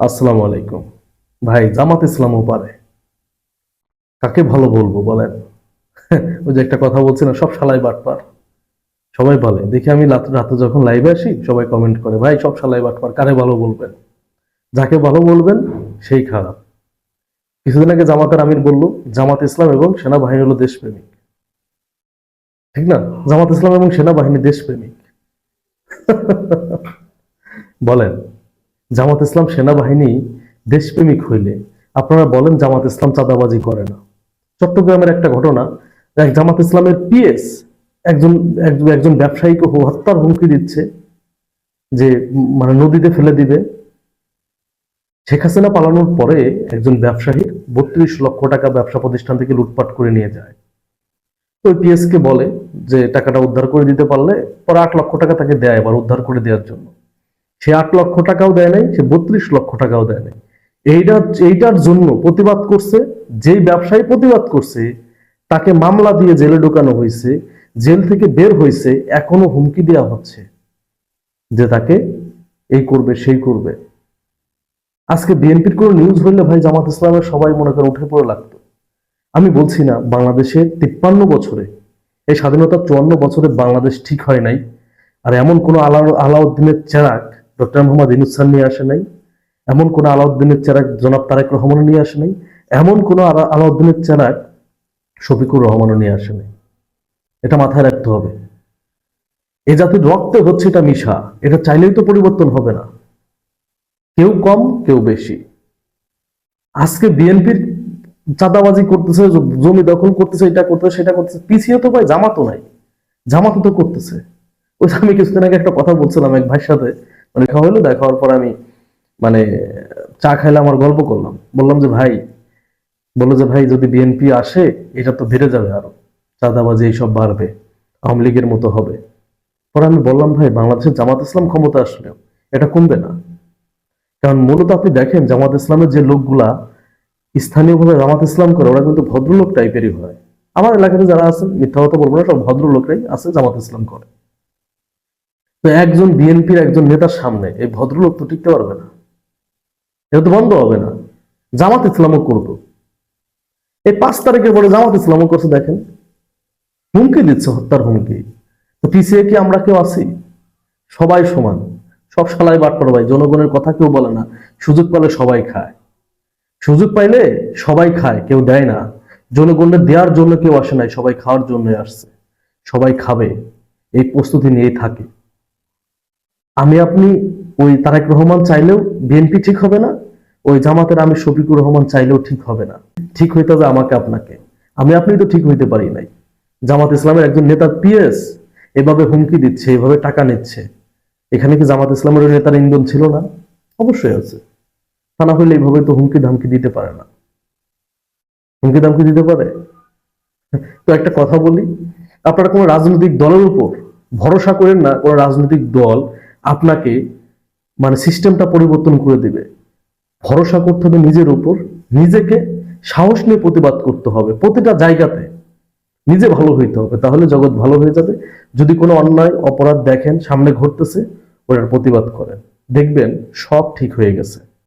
আসসালামু আলাইকুম। ভাই, জামাত ইসলামও পারে কাকে ভালো বলব বলেন? ওই যে একটা কথা বলছি না, সব শালাই বাটপার। সবাই বলে, দেখি আমি রাতে যখন লাইভে আসি, সবাই কমেন্ট করে, ভাই, সব শালাই বাটপার, কারে ভালো বলবেন? যাকে ভালো বলবেন, সেই খারাপ। কিছুদিন আগে জামাতের আমির বলল, জামাত ইসলাম এবং সেনাবাহিনী হলো দেশপ্রেমিক। ঠিক না? জামাত ইসলাম এবং সেনাবাহিনী দেশপ্রেমিক। বলেন। জামাত ইসলাম সেনাবাহিনী দেশপ্রেমিক হইলে। আপনারা বলেন জামাত ইসলাম চাঁদাবাজি করে না। চট্টগ্রামের একটা ঘটনা এক জামাত ইসলামের পিএস একজন, একজন- ব্যবসায়ীকে হত্যার হুমকি দিচ্ছে যে মানে নদীতে ফেলে দিবে। শেখ হাসিনা পালানোর পরে একজন ব্যবসায়ীর বত্রিশ লক্ষ টাকা ব্যবসা প্রতিষ্ঠান থেকে লুটপাট করে নিয়ে যায়। তো ওই পিএস কে বলে যে, টাকাটা উদ্ধার করে দিতে পারলে পরে আট লক্ষ টাকা তাকে দেয় এবার উদ্ধার করে দেওয়ার জন্য। সে আট লক্ষ টাকাও দেয় নাই, সে বত্রিশ লক্ষ টাকাও দেয় নাই। এইটা, এইটার জন্য প্রতিবাদ করছে, যেই ব্যবসায়ী প্রতিবাদ করছে, তাকে মামলা দিয়ে জেলে ঢোকানো হয়েছে, জেল থেকে বের হয়েছে, এখনও হুমকি দেওয়া হচ্ছে যে তাকে এই করবে, সেই করবে। আজকে বিএনপির কোনো নিউজ হইলে ভাই জামাত ইসলামের সবাই মনে করে উঠে পড়ে লাগতো। আমি বলছি না বাংলাদেশের তিপ্পান্ন বছরে, এই স্বাধীনতার চুয়ান্ন বছরে বাংলাদেশ ঠিক হয় নাই, আর এমন কোনো আলা আলাউদ্দিনের চেরাক ডক্টর মোহাম্মদ ইনুসান নিয়ে আসে নাই, এমন কোন আলাউদ্দিনের চেরাক জনাব তারেক রহমান নিয়ে আসে নাই, এমন কোন আলা- আলাউদ্দিনের চেরাক শফিকুর রহমানও নিয়ে আসে নাই। এটা মাথায় রাখতে হবে। এ জাতির রক্তে হচ্ছে এটা মিশা, এটা চাইলেই তো পরিবর্তন হবে না। কেউ কম, কেউ বেশি। আজকে বিএনপির চাঁদাবাজি করতেছে জমি দখল করতেছে, এটা করতেছে, সেটা করতেছে, পিছিয়ে তো ভাই জামাতো নাই জামাতো তো করতেছে। ওই আমি কিছুদিন আগে একটা কথা বলছিলাম এক ভাইয়ের সাথে মানে খাওয়া হলো, দেখা হওয়ার পর আমি মানে চা খাইলে আমার গল্প করলাম। বললাম যে, ভাই, বলল যে, ভাই, যদি বিএনপি আসে, এটা তো বেড়ে যাবে আরও। চাঁদাবাজি এইসব বাড়বে, আওয়ামী লীগের মতো হবে। পরে আমি বললাম, ভাই, বাংলাদেশের জামাত ইসলাম ক্ষমতা আসলেও এটা কমবে না। কারণ মূলত আপনি দেখেন, জামাত ইসলামের যে লোকগুলা স্থানীয়ভাবে জামাত ইসলাম করে, ওরা কিন্তু ভদ্রলোক টাইপেরই হয়। আমার এলাকাতে যারা আছেন, মিথ্যা কথা বলব না, সব ভদ্রলোকরাই আছে জামাত ইসলাম করে। তো একজন বিএনপির একজন নেতার সামনে এই ভদ্রলোক তো টিকতে পারবে না। এটা তো বন্ধ হবে না। জামাত ইসলামও করব। এই পাঁচ তারিখের পরে জামাত ইসলামও করছে, দেখেন। হুমকি দিচ্ছে, হত্যার হুমকি। তো পিছিয়ে কি আমরা কেউ আছি? সবাই সমান। সব সালাই বাটপার ভাই, জনগণের কথা কেউ বলে না। সুযোগ পেলে সবাই খায়। সুযোগ পাইলে সবাই খায়, কেউ দেয় না। জনগণের দেওয়ার জন্য কেউ আসে নাই, সবাই খাওয়ার জন্য আসছে। সবাই খাবে। এই প্রস্তুতি নিয়েই থাকে। আমি আপনি ওই তারেক রহমান চাইলেও বিএনপি ঠিক হবে না, ওই জামাতের আমি শফিকুর রহমান চাইলেও ঠিক হবে না। ঠিক হইতে হবে আমাকে আপনাকে। আমি আপনি তো ঠিক হইতে পারি নাই। জামাত ইসলামের একজন নেতা পিএস এভাবে হুমকি দিচ্ছে, এভাবে টাকা নিচ্ছে। এখানে কি জামাত ইসলামের নেতার ইন্ধন ছিল না? অবশ্যই আছে। তা না হলে এইভাবে তো হুমকি ধামকি দিতে পারে না। হুমকি ধামকি দিতে পারে? তো একটা কথা বলি, আপনারা কোনো রাজনৈতিক দলের উপর ভরসা করেন না, কোনো রাজনৈতিক দল আপনাকে মানে সিস্টেমটা পরিবর্তন করে দিবে। ভরসা করতে হবে নিজের উপর। নিজেকে সাহস নিয়ে প্রতিবাদ করতে হবে প্রতিটা জায়গাতে। নিজে ভালো হইতে হবে, তাহলে জগৎ ভালো হয়ে যাবে। যদি কোনো অন্যায়, অপরাধ দেখেন, সামনে ঘটতেছে, ওটার প্রতিবাদ করেন। দেখবেন সব ঠিক হয়ে গেছে।